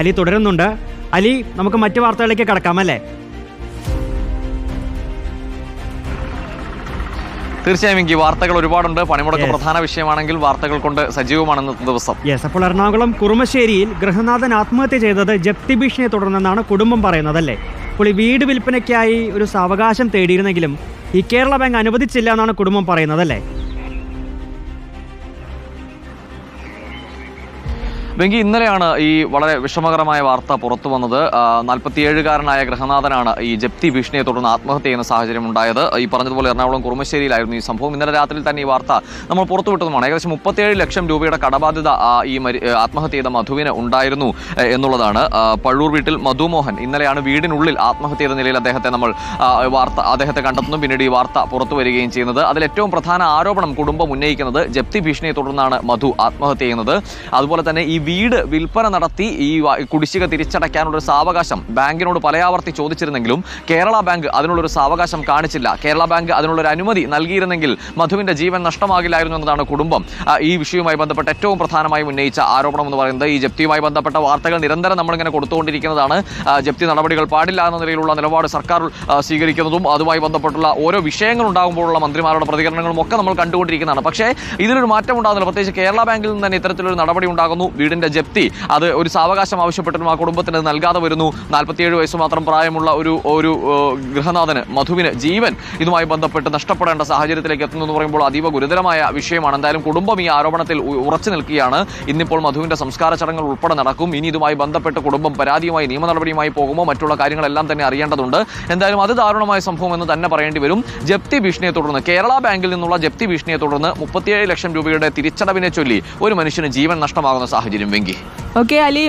അലി തുടരുന്നുണ്ട്. അലി നമുക്ക് മറ്റു വാർത്തകളിലേക്ക് കടക്കാം അല്ലേ? തീർച്ചയായും എനിക്ക് വാർത്തകൾ ഒരുപാടുണ്ട്. പണിമുടക്ക് പ്രധാന വിഷയമാണെങ്കിൽ വാർത്തകൾ കൊണ്ട് സജീവമാണ് ഇന്നത്തെ ദിവസം. യെസ് അപ്പോൾ എറണാകുളം കുറുമശ്ശേരിയിൽ ഗൃഹനാഥൻ ആത്മഹത്യ ചെയ്തത് ജപ്തി ഭീഷണിയെ തുടർന്നെന്നാണ് കുടുംബം പറയുന്നത് അല്ലേ? അപ്പോൾ ഈ വീട് വിൽപ്പനയ്ക്കായി ഒരു സാവകാശം തേടിയിരുന്നെങ്കിലും ഈ കേരള ബാങ്ക് അനുവദിച്ചില്ല എന്നാണ് കുടുംബം പറയുന്നത് അല്ലേ? വെങ്കി ഇന്നലെയാണ് ഈ വളരെ വിഷമകരമായ വാർത്ത പുറത്തു വന്നത്. നാൽപ്പത്തിയേഴുകാരനായ ഗൃഹനാഥനാണ് ഈ ജപ്തി ഭീഷണിയെ തുടർന്ന് ആത്മഹത്യ ചെയ്യുന്ന സാഹചര്യം ഉണ്ടായത്. ഈ പറഞ്ഞതുപോലെ എറണാകുളം കുറുമശ്ശേരിയിലായിരുന്നു ഈ സംഭവം. ഇന്നലെ രാത്രി തന്നെ ഈ വാർത്ത നമ്മൾ പുറത്തുവിട്ടതുമാണ് ഏകദേശം മുപ്പത്തിയേഴ് ലക്ഷം രൂപയുടെ കടബാധ്യത ഈ ആത്മഹത്യ ചെയ്ത മധുവിന് ഉണ്ടായിരുന്നു എന്നുള്ളതാണ്. പള്ളൂർ വീട്ടിൽ മധുമോഹൻ ഇന്നലെയാണ് വീടിനുള്ളിൽ ആത്മഹത്യ ചെയ്ത നിലയിൽ അദ്ദേഹത്തെ നമ്മൾ വാർത്ത അദ്ദേഹത്തെ കണ്ടെത്തുന്നു. പിന്നീട് ഈ വാർത്ത പുറത്തു വരികയും ചെയ്യുന്നത്. അതിൽ ഏറ്റവും പ്രധാന ആരോപണം കുടുംബം ഉന്നയിക്കുന്നത് ജപ്തി ഭീഷണിയെ തുടർന്നാണ് മധു ആത്മഹത്യ ചെയ്യുന്നത്. അതുപോലെ തന്നെ ഈ വീട് വിൽപ്പന നടത്തി ഈ കുടിശ്ശിക തിരിച്ചടയ്ക്കാനുള്ള ഒരു സാവകാശം ബാങ്കിനോട് പലയാവർത്തി ചോദിച്ചിരുന്നെങ്കിലും കേരള ബാങ്ക് അതിനുള്ളൊരു സാവകാശം കാണിച്ചില്ല. കേരള ബാങ്ക് അതിനുള്ളൊരു അനുമതി നൽകിയിരുന്നെങ്കിൽ മധുവിന്റെ ജീവൻ നഷ്ടമാകില്ലായിരുന്നു എന്നതാണ് കുടുംബം. ഈ വിഷയവുമായി ബന്ധപ്പെട്ട് ഏറ്റവും പ്രധാനമായും ഉന്നയിച്ച ആരോപണം എന്ന് പറയുന്നത് ഈ ജപ്തിയുമായി ബന്ധപ്പെട്ട വാർത്തകൾ നിരന്തരം നമ്മളിങ്ങനെ കൊടുത്തുകൊണ്ടിരിക്കുന്നതാണ്. ജപ്തി നടപടികൾ പാടില്ല എന്ന നിലയിലുള്ള നിലപാട് സർക്കാർ സ്വീകരിക്കുന്നതും അതുമായി ബന്ധപ്പെട്ടുള്ള ഓരോ വിഷയങ്ങൾ ഉണ്ടാകുമ്പോഴുള്ള മന്ത്രിമാരുടെ പ്രതികരണങ്ങളും ഒക്കെ നമ്മൾ കണ്ടുകൊണ്ടിരിക്കുന്നതാണ്. പക്ഷേ ഇതിലൊരു മാറ്റം ഉണ്ടാകുന്നില്ല പ്രത്യേകിച്ച് കേരള ബാങ്കിൽ നിന്ന് തന്നെ ഇത്തരത്തിലൊരു നടപടി ഉണ്ടാകുന്നു. വീടിന്റെ ജപ്തി. അത് ഒരു സാവകാശം ആവശ്യപ്പെട്ടിട്ടും ആ കുടുംബത്തിന് അത് നൽകാതെ വരുന്നു. നാൽപ്പത്തിയേഴ് വയസ്സ് മാത്രം പ്രായമുള്ള ഒരു ഒരു ഗൃഹനാഥന് മധുവിന് ജീവൻ ഇതുമായി ബന്ധപ്പെട്ട് നഷ്ടപ്പെടേണ്ട സാഹചര്യത്തിലേക്ക് എത്തുന്നു എന്ന് പറയുമ്പോൾ അതീവ ഗുരുതരമായ വിഷയമാണ്. എന്തായാലും കുടുംബം ഈ ആരോപണത്തിൽ ഉറച്ചു നിൽക്കുകയാണ്. ഇന്നിപ്പോൾ മധുവിന്റെ സംസ്കാര ചടങ്ങുകൾ ഉൾപ്പെടെ നടക്കും. ഇനി ഇതുമായി ബന്ധപ്പെട്ട് കുടുംബം പരാതിയുമായി നിയമ നടപടിയുമായി പോകുമോ? മറ്റുള്ള കാര്യങ്ങളെല്ലാം തന്നെ അറിയേണ്ടതുണ്ട്. എന്തായാലും അത് ദാരുണമായ സംഭവം എന്ന് തന്നെ പറയേണ്ടി വരും. ജപ്തി ഭീഷണിയെ തുടർന്ന് കേരള ബാങ്കിൽ നിന്നുള്ള ജപ്തി ഭീഷണിയെ തുടർന്ന് മുപ്പത്തിയേഴ് ലക്ഷം രൂപയുടെ തിരിച്ചടവിനെ ചൊല്ലി ഒരു മനുഷ്യന് ജീവൻ നഷ്ടമാകുന്ന സാഹചര്യം വെങ്കി ഓക്കെ അലി